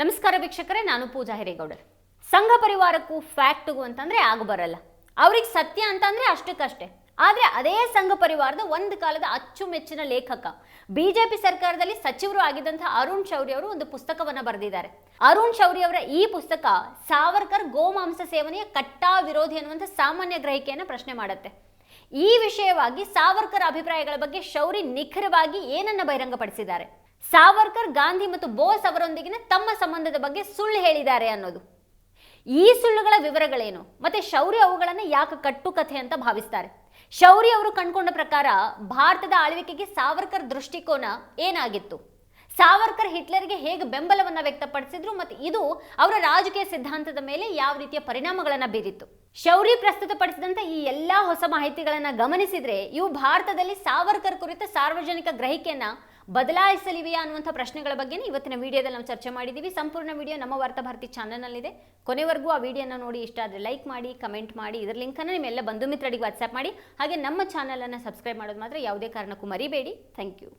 ನಮಸ್ಕಾರ ವೀಕ್ಷಕರೇ, ನಾನು ಪೂಜಾ ಹಿರೇಗೌಡರ್. ಸಂಘ ಪರಿವಾರಕ್ಕೂ ಫ್ಯಾಕ್ಟ್ಗೂ ಅಂತಂದ್ರೆ ಆಗ ಬರಲ್ಲ. ಅವ್ರಿಗೆ ಸತ್ಯ ಅಂತಂದ್ರೆ ಅಷ್ಟಕ್ಕಷ್ಟೇ. ಆದ್ರೆ ಅದೇ ಸಂಘ ಪರಿವಾರದ ಒಂದು ಕಾಲದ ಅಚ್ಚುಮೆಚ್ಚಿನ ಲೇಖಕ, ಬಿಜೆಪಿ ಸರ್ಕಾರದಲ್ಲಿ ಸಚಿವರು ಆಗಿದ್ದಂತಹ ಅರುಣ್ ಶೌರಿ ಅವರು ಒಂದು ಪುಸ್ತಕವನ್ನ ಬರೆದಿದ್ದಾರೆ. ಅರುಣ್ ಶೌರಿ ಅವರ ಈ ಪುಸ್ತಕ ಸಾವರ್ಕರ್ ಗೋಮಾಂಸ ಸೇವನೆಯ ಕಟ್ಟಾ ವಿರೋಧಿ ಅನ್ನುವಂಥ ಸಾಮಾನ್ಯ ಗ್ರಹಿಕೆಯನ್ನು ಪ್ರಶ್ನೆ ಮಾಡುತ್ತೆ. ಈ ವಿಷಯವಾಗಿ ಸಾವರ್ಕರ್ ಅಭಿಪ್ರಾಯಗಳ ಬಗ್ಗೆ ಶೌರಿ ನಿಖರವಾಗಿ ಏನನ್ನ ಬಹಿರಂಗಪಡಿಸಿದ್ದಾರೆ? ಸಾವರ್ಕರ್, ಗಾಂಧಿ ಮತ್ತು ಬೋಸ್ ಅವರೊಂದಿಗಿನ ತಮ್ಮ ಸಂಬಂಧದ ಬಗ್ಗೆ ಸುಳ್ಳು ಹೇಳಿದ್ದಾರೆ ಅನ್ನೋದು. ಈ ಸುಳ್ಳುಗಳ ವಿವರಗಳೇನು? ಮತ್ತೆ ಶೌರ್ಯ ಅವುಗಳನ್ನು ಯಾಕೆ ಕಟ್ಟುಕಥೆ ಅಂತ ಭಾವಿಸ್ತಾರೆ. ಶೌರ್ಯ ಅವರು ಕಂಡುಕೊಂಡ ಪ್ರಕಾರ ಭಾರತದ ಆಳ್ವಿಕೆಗೆ ಸಾವರ್ಕರ್ ದೃಷ್ಟಿಕೋನ ಏನಾಗಿತ್ತು? ಸಾವರ್ಕರ್ ಹಿಟ್ಲರ್ಗೆ ಹೇಗೆ ಬೆಂಬಲವನ್ನ ವ್ಯಕ್ತಪಡಿಸಿದ್ರು ಮತ್ತು ಇದು ಅವರ ರಾಜಕೀಯ ಸಿದ್ಧಾಂತದ ಮೇಲೆ ಯಾವ ರೀತಿಯ ಪರಿಣಾಮಗಳನ್ನ ಬೀರಿತ್ತು? ಶೌರಿ ಪ್ರಸ್ತುತಪಡಿಸಿದಂತ ಈ ಎಲ್ಲಾ ಹೊಸ ಮಾಹಿತಿಗಳನ್ನ ಗಮನಿಸಿದ್ರೆ ಇವು ಭಾರತದಲ್ಲಿ ಸಾವರ್ಕರ್ ಕುರಿತ ಸಾರ್ವಜನಿಕ ಗ್ರಹಿಕೆಯನ್ನ ಬದಲಾಯಿಸಲಿವೆಯಾ ಅನ್ನುವಂಥ ಪ್ರಶ್ನೆಗಳ ಬಗ್ಗೆನೇ ಇವತ್ತಿನ ವಿಡಿಯೋದಲ್ಲಿ ನಾವು ಚರ್ಚೆ ಮಾಡಿದ್ದೀವಿ. ಸಂಪೂರ್ಣ ವಿಡಿಯೋ ನಮ್ಮ ವಾರ್ತಾ ಭಾರತಿ ಚಾನಲ್ನಲ್ಲಿದೆ. ಕೊನೆವರೆಗೂ ಆ ವಿಡಿಯೋನ ನೋಡಿ, ಇಷ್ಟ ಆದರೆ ಲೈಕ್ ಮಾಡಿ, ಕಮೆಂಟ್ ಮಾಡಿ, ಇದರ ಲಿಂಕನ್ನು ನಿಮ್ಮೆಲ್ಲ ಬಂಧು ಮಿತ್ರರಿಗೆ ವಾಟ್ಸ್ಆ್ಯಪ್ ಮಾಡಿ. ಹಾಗೆ ನಮ್ಮ ಚಾನಲನ್ನು ಸಬ್ಸ್ಕ್ರೈಬ್ ಮಾಡೋದು ಮಾತ್ರ ಯಾವುದೇ ಕಾರಣಕ್ಕೂ ಮರಿಬೇಡಿ. Thank you.